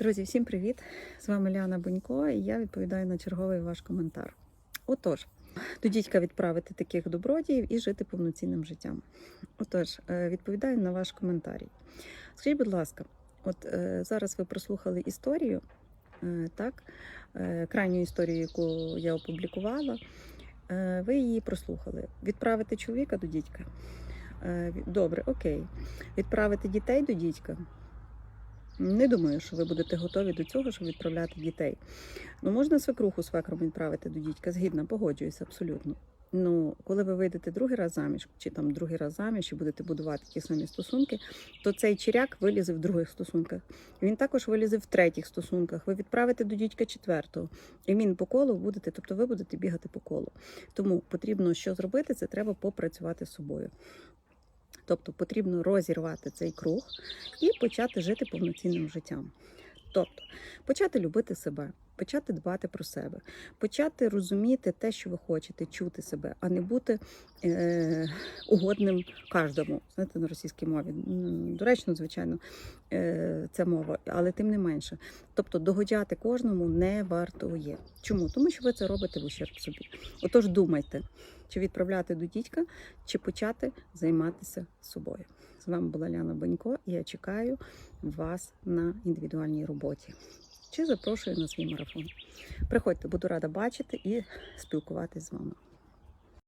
Друзі, всім привіт! З вами Ліана Бунько, і я відповідаю на черговий ваш коментар. Отож, до дідька відправити таких добродіїв і жити повноцінним життям. Отож, е, відповідаю на ваш коментарій. Скажіть, будь ласка, от е, зараз ви прослухали історію, е, так, крайню історію, яку я опублікувала. Ви її прослухали. Відправити чоловіка до дідька. Добре, окей. Відправити дітей до дідька. Не думаю, що ви будете готові до цього, щоб відправляти дітей. Ну, можна свекруху свекром відправити до дідька, згідно, погоджуюся абсолютно. Ну, коли ви вийдете другий раз заміж, чи там другий раз заміж і будете будувати ті самі стосунки, то цей чиряк вилізе в других стосунках. Він також вилізе в третіх стосунках. Ви відправите до дідька четвертого, і він по колу будете, тобто ви будете бігати по колу. Тому потрібно що зробити, це треба попрацювати з собою. Тобто потрібно розірвати цей круг і почати жити повноцінним життям. Тобто почати любити себе, почати дбати про себе, почати розуміти те, що ви хочете, чути себе, а не бути е, угодним кожному. Знаєте, на російській мові. Доречно, звичайно, е, ця мова, але тим не менше. Тобто догоджати кожному не варто є. Чому? Тому що ви це робите в ущерб собі. Отож, думайте, чи відправляти до дідька, чи почати займатися собою. З вами була Ляна Банько, і я чекаю вас на індивідуальній роботі. Чи запрошую на свій марафон. Приходьте, буду рада бачити і спілкуватись з вами.